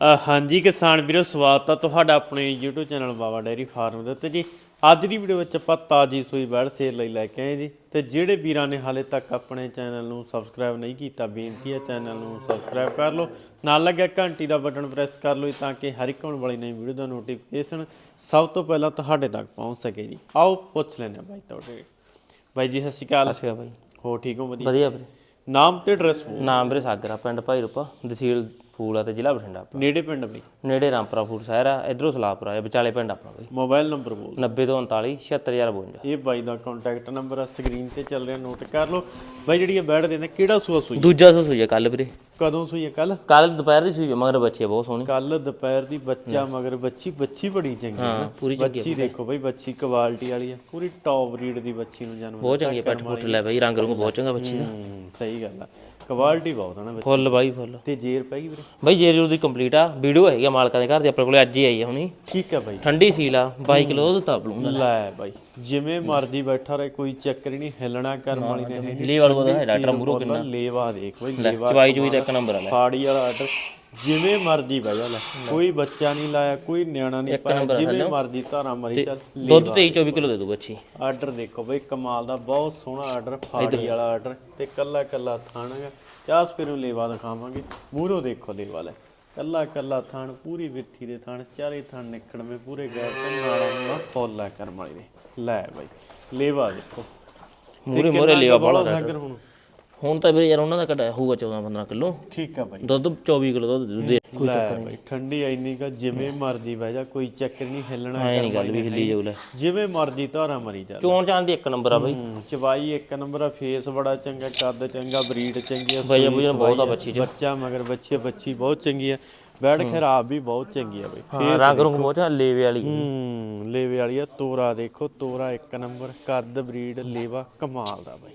ਹਾਂਜੀ ਕਿਸਾਨ ਵੀਰੋ ਸਵਾਗਤ ਹੈ ਤੁਹਾਡਾ ਆਪਣੇ YouTube channel Baba dairy farm ਦੇ ਉੱਤੇ ਜੀ। ਅੱਜ ਦੀ ਵੀਡੀਓ ਵਿੱਚ ਆਪਾਂ ਤਾਜੀ ਸੂਈ ਬੈੜ ਸੇਲ ਲਈ ਲੈ ਕੇ ਆਏ ਜੀ। ਤੇ ਜਿਹੜੇ ਵੀਰਾਂ ਨੇ ਹਾਲੇ ਤੱਕ ਆਪਣੇ ਚੈਨਲ ਨੂੰ ਸਬਸਕ੍ਰਾਈਬ ਨਹੀਂ ਕੀਤਾ ਬੇਨਤੀ ਹੈ ਚੈਨਲ ਨੂੰ ਸਬਸਕ੍ਰਾਈਬ ਕਰ ਲਓ। ਨਾਲ ਲੱਗਿਆ ਘੰਟੀ ਦਾ ਬਟਨ ਪ੍ਰੈਸ ਕਰ ਲਓ ਤਾਂ ਕਿ ਹਰ ਇੱਕ ਆਉਣ ਵਾਲੀ ਨਵੀਂ ਵੀਡੀਓ ਦਾ ਨੋਟੀਫਿਕੇਸ਼ਨ ਸਭ ਤੋਂ ਪਹਿਲਾਂ ਤੁਹਾਡੇ ਤੱਕ ਪਹੁੰਚ ਸਕੇ ਜੀ। ਆਓ ਪੁੱਛ ਲੈਂਦੇ ਬਾਈ ਤੁਹਾਡੇ। ਬਾਈ ਜੀ ਸਤਿ ਸ਼੍ਰੀ ਅਕਾਲ। ਅੱਛਾ ਬਾਈ। ਹੋ ਠੀਕ ਹੋ? ਵਧੀਆ। ਵਧੀਆ ਵੀਰੇ। ਨਾਮ ਤੇ ਐਡਰੈਸ ਨਾਮ ਵੀਰੇ ਸਾਗਰਾ ਪਿੰਡ ਭਾਈ ਰੂਪਾ ਤਹਿਸੀਲ ਫੂਲਾ ਤੇ ਜ਼ਿਲ੍ਹਾ ਬਠਿੰਡਾ ਆਪਣਾ। ਨੇੜੇ ਪਿੰਡ ਬਈ? ਨੇੜੇ ਰਾਮਪੁਰਾ ਫੂਲ ਸ਼ਹਿਰ ਆ ਇਧਰੋਂ ਸਲਾਪੁਰਾ ਆ ਵਿਚਾਲੇ ਪਿੰਡ ਆਪਣਾ ਬਾਈ। ਮੋਬਾਈਲ ਨੰਬਰ ਬੋਲ 90 ਤੋਂ 39 76052 ਇਹ ਬਾਈ ਦਾ ਕੰਟੈਕਟ ਨੰਬਰ ਆ ਸਕਰੀਨ ਤੇ ਚੱਲ ਰਿਹਾ ਨੋਟ ਕਰ ਲਓ। ਬਾਈ ਜਿਹੜੀ ਇਹ ਬੈਠ ਦੇ ਨੇ ਕਿਹੜਾ ਸੂਆ ਸੂਈ ਦੂਜਾ ਸੋ ਸੂਈ ਕੱਲ ਵੀਰੇ। ਕਦੋਂ ਸੂਈ ਹੈ ਕੱਲ ਕੱਲ ਦੁਪਹਿਰ ਦੀ ਸੂਈ ਮਗਰ ਬੱਚੇ ਬਹੁਤ ਸੋਹਣੀ। ਕੱਲ ਦੁਪਹਿਰ ਦੀ ਬੱਚਾ ਮਗਰ ਬੱਚੀ ਬੱਚੀ ਬੜੀ ਚੰਗੀ ਹੈ ਨਾ ਪੂਰੀ ਬੱਚੀ ਦੇਖੋ ਬਾਈ ਬੱਚੀ ਕੁਆਲਿਟੀ ਵਾਲੀ ਆ। ਪੂਰੀ ਟੌਪ ਬਰੀਡ ਦੀ ਬੱਚੀ ਨੂੰ ਜਨਮ ਬਹੁਤ ਚੰਗੀ ਆ, ਪੱਟ ਪੁੱਟ ਲੈ ਬਾਈ ਰੰਗ ਰੁੰਗ ਬਹੁਤ ਚੰਗਾ ਬੱਚੀ ਦਾ। ਹੂੰ, ਸਹੀ ਗੱਲ ਆ। ਕੁਆਲਿਟੀ ਬਹੁਤ ਆ ਨਾ ਬੱਚੀ ਫੁੱਲ ਬਾਈ ਫੁੱਲ। ਤੇ ਜੇਰ ਪੈ ਗਈ ਵੀਰੇ? ਬਾਈ ਜੇ ਜੂ ਦੀ ਕੰਪਲੀਟ ਆ। ਵੀਡੀਓ ਹੈਗੀ ਆ ਮਾਲਕਾਂ ਦੇ ਘਰ ਦੀ ਆਪਣੇ ਕੋਲੇ ਅੱਜ ਹੀ ਆਈ ਆ ਹੁਣੀ। ਠੀਕ ਆ ਬਾਈ। ਠੰਡੀ ਸੀਲ ਆ 22 ਕਿਲੋ ਦੁੱਧ ਤਾਂ ਬਲੂੰਗਾ ਲੈ ਬਾਈ ਜਿਵੇਂ ਮਰਜ਼ੀ ਬੈਠਾ ਰਹੇ ਕੋਈ ਚੱਕਰ ਹੀ ਨਹੀਂ ਹਿੱਲਣਾ ਕਰਮ ਵਾਲੀ ਨੇ ਇਹ ਲੀ ਵਾਲੂ ਦਾ ਡਾਕਟਰ ਮੂਰੋ ਕਿੰਨਾ। ਲੇਵਾ ਦੇਖ ਬਾਈ ਲੇਵਾ ਚਵਾਈ ਚੂਈ ਦਾ ਇੱਕ ਨੰਬਰ ਆ ਲੈ। ਫਾੜੀ ਵਾਲਾ ਆਰਡਰ ਜਿਵੇਂ ਮਰਜ਼ੀ ਬਹਿ ਜਾ ਲੈ। ਕੋਈ ਬੱਚਾ ਨਹੀਂ ਲਾਇਆ ਕੋਈ ਨਿਆਣਾ ਨਹੀਂ ਪਾਇਆ ਜਿਵੇਂ ਮਰਜ਼ੀ ਧਾਰਾ ਮਰੀ ਚੱਲ ਦੁੱਧ 23 24 ਕਿਲੋ ਦੇ ਦੂ ਬੱਚੀ। ਆਰਡਰ ਦੇਖੋ ਬਈ ਕਮਾਲ ਦਾ ਬਹੁਤ ਸੋਹਣਾ ਆਰਡਰ ਫਾੜੀ ਵਾਲਾ ਆਰਡਰ ਤੇ ਕੱਲਾ ਕੱਲਾ ਥਾਣਾਗਾ ਚਾਸ ਫਿਰ ਨੂੰ ਲੇਵਾ ਦਿਖਾਵਾਂਗੇ। ਮੂਹਰੋਂ ਦੇਖੋ ਲੇਵਾ ਲੈ। ਕੱਲਾ ਕੱਲਾ ਥਾਣ ਪੂਰੀ ਵਿੱਥੀ ਦੇ ਥਾਣ ਚਾਰੇ ਥਾਣ ਨਿਕੜਵੇਂ ਪੂਰੇ ਗੈਰ ਤੇ ਨਾਲਾ ਨਾ ਫੋਲਾ ਕਰਮ ਵਾਲੀ ਦੇ ਲੈ ਬਾਈ ਲੇਵਾ ਦੇਖੋ। ਮੂਰੇ ਮੂਰੇ ਲਿਆ ਬੜਾ ਹੁਣ। ਹੁਣ ਤਾਂ ਵੀਰੇ ਯਾਰ ਉਹਨਾਂ ਦਾ ਕਢਾਇਆ ਹੋਊਗਾ 14 15 ਕਿਲੋ। ਠੀਕ ਆ ਬਾਈ। ਦੁੱਧ 24 ਕਿਲੋ ਦੁੱਧ ਦੇ ਕੋਈ ਲੈ ਬਾਈ ਠੰਡੀ ਐਨੀ ਕਾ ਜਿਵੇਂ ਮਰਜ਼ੀ ਬਹਿ ਜਾ ਕੋਈ ਚੱਕਰ ਨਹੀਂ ਹਿੱਲਣਾ ਐ ਨਹੀਂ ਗੱਲ ਵੀ ਹਿੱਲੀ ਜਾਊ ਲੈ ਜਿਵੇਂ ਮਰਜ਼ੀ ਧਾਰਾ ਮਰੀ ਜਾ। ਚੋਣ ਚਾਣ ਦੀ ਇੱਕ ਨੰਬਰ ਆ ਬਾਈ। ਚਵਾਈ ਇੱਕ ਨੰਬਰ ਆ ਫੇਸ ਬੜਾ ਚੰਗਾ ਕੱਦ ਚੰਗਾ ਬਰੀਡ ਚੰਗੀ ਆ ਸੂਈ ਬਈਆ ਬਹੁਤ ਆ ਬੱਚੀ ਚ। ਬੱਚਾ ਮਗਰ ਬੱਚੀ ਬੱਚੀ ਬਹੁਤ ਚੰਗੀ ਆ। ਬੈਡ ਖਰਾਬ ਵੀ ਬਹੁਤ ਚੰਗੀ ਆ ਬਈ। ਰੰਗ ਰੁੰਗ ਬਹੁਤ ਆ ਲੇਵੇ ਵਾਲੀ। ਹੂੰ ਲੇਵੇ ਵਾਲੀ ਆ ਤੋਰਾ ਦੇਖੋ ਤੋਰਾ ਇੱਕ ਨੰਬਰ ਕੱਦ ਬਰੀਡ ਲੇਵਾ ਕਮਾਲ ਦਾ ਬਈ।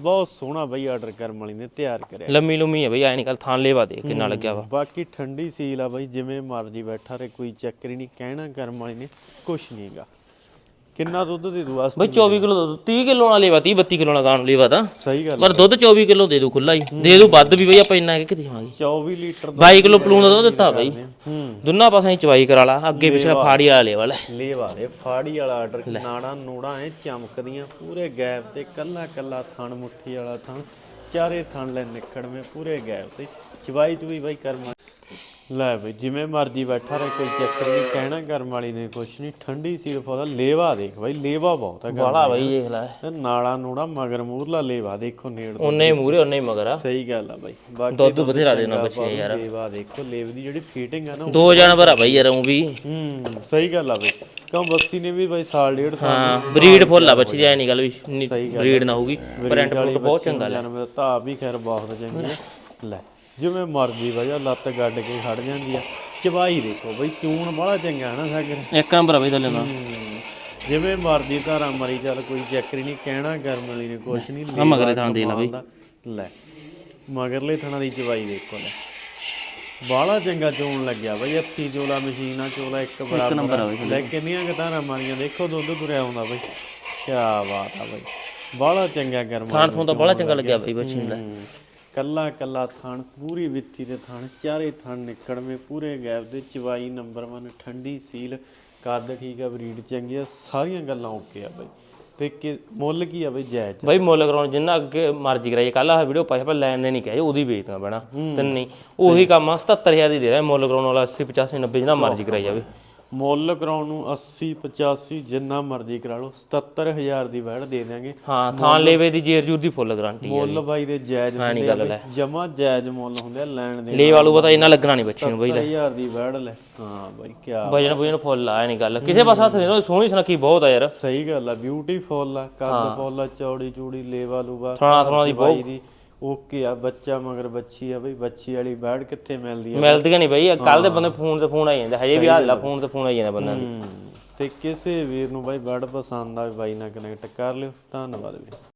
ਬਹੁਤ ਸੋਹਣਾ ਬਈ ਆਰਡਰ ਕਰਮ ਵਾਲੀ ਨੇ ਤਿਆਰ ਕਰਿਆ। ਲੰਮੀ ਲੁੰਮੀ ਆ ਬਈ ਐ ਨਹੀਂ ਕੱਲ ਥਾਂ ਲੇਵਾ ਦੇ ਕਿੰਨਾ ਲੱਗਿਆ ਵਾ। ਬਾਕੀ ਠੰਡੀ ਸੀਲ ਆ ਬਈ ਜਿਵੇਂ ਮਰਜ਼ੀ ਬੈਠਾ ਰਹੇ ਕੋਈ ਚੱਕਰ ਹੀ ਨਹੀਂ ਕਹਿਣਾ ਕਰਮ ਵਾਲੀ ਨੇ ਕੁਛ ਨਹੀਂਗਾ ਕਿੰਨਾ ਦੁੱਧ ਦੇ ਦੂ? ਆਸ ਬਈ 24 ਕਿਲੋ ਦੁੱਧ 30 ਕਿਲੋ ਨਾਲ ਲੇਵਾ 30 32 ਕਿਲੋ ਨਾਲ ਗਾਣ ਲੇਵਾ ਤਾਂ। ਸਹੀ ਗੱਲ ਪਰ ਦੁੱਧ 24 ਕਿਲੋ ਦੇ ਦੂ ਖੁੱਲਾ ਹੀ। ਦੇ ਦੂ ਵੱਧ ਵੀ ਬਈ ਆਪਾਂ ਇੰਨਾ ਕਿ ਦੇਵਾਂਗੇ। 24 ਲੀਟਰ ਦਾ 22 ਕਿਲੋ ਪਲੂਣ ਦਾ ਦੁੱਧ ਦਿੱਤਾ ਬਈ। ਹੂੰ। ਦੋਨਾਂ ਪਾਸਾਂ ਹੀ ਚਵਾਈ ਕਰਾ ਲਾ ਅੱਗੇ ਪਿਛਲਾ ਫਾੜੀ ਵਾਲਾ ਲੇਵਾ ਲੈ। ਲੇਵਾ ਦੇ ਫਾੜੀ ਵਾਲਾ ਆਰਡਰ ਨਾੜਾ ਨੂੜਾ ਐ ਚਮਕਦੀਆਂ ਪੂਰੇ ਗੈਪ ਤੇ ਕੱਲਾ ਕੱਲਾ ਥਣ ਮੁੱਠੀ ਵਾਲਾ ਥਣ ਚਾਰੇ ਥਣ ਲੈ ਨਿਕੜਵੇਂ ਪੂਰੇ ਗੈਪ ਤੇ। ਚਵਾਈ ਚੁਈ ਬਾਈ ਕਰਮ ਲੈ ਬਈ ਜਿਵੇਂ ਮਰਜ਼ੀ ਬੈਠਾ ਰਹੇ ਕੋਈ ਚੱਕਰ ਨਹੀਂ ਕਹਿਣਾ ਕਰਮ ਵਾਲੀ ਨੇ ਕੁਛ ਨਹੀਂ ਠੰਡੀ ਸੀਲ ਫੋਦਾ ਲੇਵਾ ਦੇਖ ਬਾਈ ਲੇਵਾ ਬਹੁਤ ਹੈ ਗਰਮ ਬਾਲਾ ਬਈ ਦੇਖ ਲੈ। ਤੇ ਨਾੜਾ ਨੂੜਾ ਮਗਰ ਮੂਰਲਾ ਲੇਵਾ ਦੇਖੋ ਨੇੜ ਤੋਂ। ਉਹਨੇ ਮੂਰੇ ਉਹਨੇ ਮਗਰ ਆ। ਸਹੀ ਗੱਲ ਆ ਬਾਈ। ਬਾਕੀ ਦੁੱਧ ਬਥੇਰਾ ਦੇਣਾ ਬੱਚੇ ਯਾਰ। ਲੇਵਾ ਦੇਖੋ ਲੇਵ ਦੀ ਜਿਹੜੀ ਫੀਟਿੰਗ ਆ ਨਾ ਦੋ ਜਾਨਵਰ ਆ ਬਈ ਯਾਰ ਉਹ ਵੀ। ਹੂੰ ਸਹੀ ਗੱਲ ਆ ਬਈ। ਕਿਉਂ ਬੱਸੀ ਨੇ ਵੀ ਬਾਈ ਸਾਲ ਡੇਢ ਸਾਲ ਹਾਂ ਬਰੀਡ ਫੁੱਲ ਆ ਬੱਚੀ ਦੀ ਐ ਨਹੀਂ ਗੱਲ ਵੀ ਬਰੀਡ ਨਾ ਹੋਊਗੀ ਪ੍ਰਿੰਟ ਪੁੱਟ ਬਹੁਤ ਚੰਗਾ ਲੈ। ਦਾ ਧਾ ਵੀ ਖੈਰ ਬਹੁਤ ਚੰਗੀ ਲੈ। ਜਿਵੇਂ ਮਰਜ਼ੀ ਵਜਾ ਲੱਤ ਗੱਡ ਕੇ ਖੜ ਜਾਂਦੀ ਆ। ਚਬਾਈ ਦੇਖੋ ਬਈ ਚੂਣ ਬੜਾ ਚੰਗਾ ਹੈ ਨਾ ਸਾਗਰ। ਇੱਕ ਨੰਬਰ ਆ ਬਈ ਥੱਲੇ ਦਾ। ਜਿਵੇਂ ਮਰਜ਼ੀ ਧਾਰਾ ਮਰੀ ਚੱਲ ਕੋਈ ਚੱਕਰ ਨਹੀਂ ਕਹਿਣਾ ਗਰਮ ਵਾਲੀ ਨੇ ਕੁਛ ਨਹੀਂ ਆ ਮਗਰੇ ਥਾਂ ਦੇ ਲਾ ਬਈ। ਲੈ ਮਗਰਲੇ ਥਣਾ ਦੀ ਚਬਾਈ ਦੇਖੋ ਲੈ। ਬਾਲਾ ਚੰਗਾ ਚੋਣ ਲੱਗਿਆ ਬਈ ਅੱਥੀ ਚੋਲਾ ਮਸ਼ੀਨਾ ਚੋਲਾ ਇੱਕ ਬਰਾਬਰ ਨੰਬਰ ਆ ਬਈ ਲੈ ਕਿੰਨੀਆਂ ਗਤਾਰਾਂ ਮਾਰੀਆਂ ਦੇਖੋ ਦੁੱਧ ਤੁਰਿਆ ਆਉਂਦਾ ਬਈ। ਕੀ ਬਾਤ ਆ ਬਈ ਬਾਲਾ ਚੰਗਾ ਗਰਮ ਥੋਂ ਤਾਂ ਬੜਾ ਚੰਗਾ ਲੱਗਿਆ ਬਈ। ਬੱਚੀ ਨੂੰ ਲੈ। ਹੂੰ। ਕੱਲਾ ਕੱਲਾ ਥਣ ਪੂਰੀ ਵਿੱਥੀ ਦੇ ਥਣ ਚਾਰੇ ਥਣ ਨਿਕੜਵੇਂ ਪੂਰੇ ਗੈਪ ਦੇ ਚਵਾਈ ਨੰਬਰ 1 ਠੰਡੀ ਸੀਲ ਕੱਦ ਠੀਕ ਆ ਬਰੀਡ ਚੰਗੀ ਆ ਸਾਰੀਆਂ ਗੱਲਾਂ ਓਕੇ ਆ ਬਈ। ਤੇ ਕਿ ਮੁੱਲ ਕੀ ਆ ਬਈ ਜਾਇਜ਼? ਬਈ ਮੁੱਲ ਕਰਾਉਣ ਜਿੰਨਾ ਅੱਗੇ ਮਰਜ਼ੀ ਕਰਾਈਏ ਕੱਲ ਆ ਵੀਡੀਓ ਪਾਇਆ ਪਰ ਲੈਣ ਦੇ ਨਹੀਂ ਕਹੇ ਉਹਦੀ ਵੇਚਣਾ ਪੈਣਾ ਤੇ ਨਹੀਂ ਉਹੀ ਕੰਮ ਆ 77000 ਦੀ ਦੇ ਰਿਹਾ ਮੁੱਲ ਕਰਾਉਣ ਵਾਲਾ 80 85 90 ਜਿੰਨਾ ਮਰਜ਼ੀ ਕਰਾਈ ਜਾਵੇ। ਮੁੱਲ ਕਰਾਉਣ ਨੂੰ 80 85 ਜਿੰਨਾ ਮਰਜ਼ੀ ਕਰਾ ਲਓ 77000 ਦੀ ਵੈੜ ਦੇ ਦਿਆਂਗੇ। ਹਾਂ ਥਾਂ ਲੇਵੇ ਦੀ ਜੇਰ ਜੂਰ ਦੀ ਫੁੱਲ ਗਾਰੰਟੀ ਹੈ ਮੁੱਲ ਬਾਈ ਦੇ ਜਾਇਜ਼ ਹੁੰਦੇ ਆ ਜਮਾ ਜਾਇਜ਼ ਮੁੱਲ ਹੁੰਦੇ ਆ ਲੈਣ ਦੇ ਲੇ ਵਾਲੂ। ਪਤਾ ਇੰਨਾ ਲੱਗਣਾ ਨਹੀਂ ਬੱਚੀ ਨੂੰ ਬਈ 70000 ਦੀ ਵੈੜ ਲੈ। ਹਾਂ ਬਾਈ ਕੀ ਵਜਨ ਵਜਨ ਫੁੱਲ ਆ ਨਹੀਂ ਗੱਲ। ਕਿਸੇ ਪਾਸੇ ਹੱਥ ਨਹੀਂ ਸੋਹਣੀ ਸੁਨੱਖੀ ਬਹੁਤ ਆ ਯਾਰ। ਸਹੀ ਗੱਲ ਆ ਬਿਊਟੀਫੁਲ ਆ ਕੱਦ ਫੁੱਲ ਆ ਚੌੜੀ ਚੂੜੀ ਲੇਵਾ ਲੂਵਾ ਥਣਾ ਥਣਾ ਦੀ ਬਾਈ ਦੀ। ਓਕੇ ਆ ਬੱਚਾ ਮਗਰ ਬੱਚੀ ਆ ਬਈ ਬੱਚੀ ਵਾਲੀ ਬੈੜ ਕਿੱਥੇ ਮਿਲਦੀ ਆ? ਮਿਲਦੀਆਂ ਨਹੀਂ ਬਈ ਕੱਲ ਦੇ ਬੰਦੇ ਫੋਨ ਤੇ ਫੋਨ ਆਈ ਜਾਂਦਾ ਹਜੇ ਵੀ ਹਾਲ ਫੋਨ ਤੇ ਫੋਨ ਆਈ ਜਾਂਦਾ ਬੰਦਾ ਦੀ। ਤੇ ਕਿਸੇ ਵੀਰ ਨੂੰ ਬਾਈ ਬੈੜ ਪਸੰਦ ਆ ਬਾਈ ਨਾਲ ਕਨੈਕਟ ਕਰ ਲਿਓ ਧੰਨਵਾਦ ਵੀਰੇ।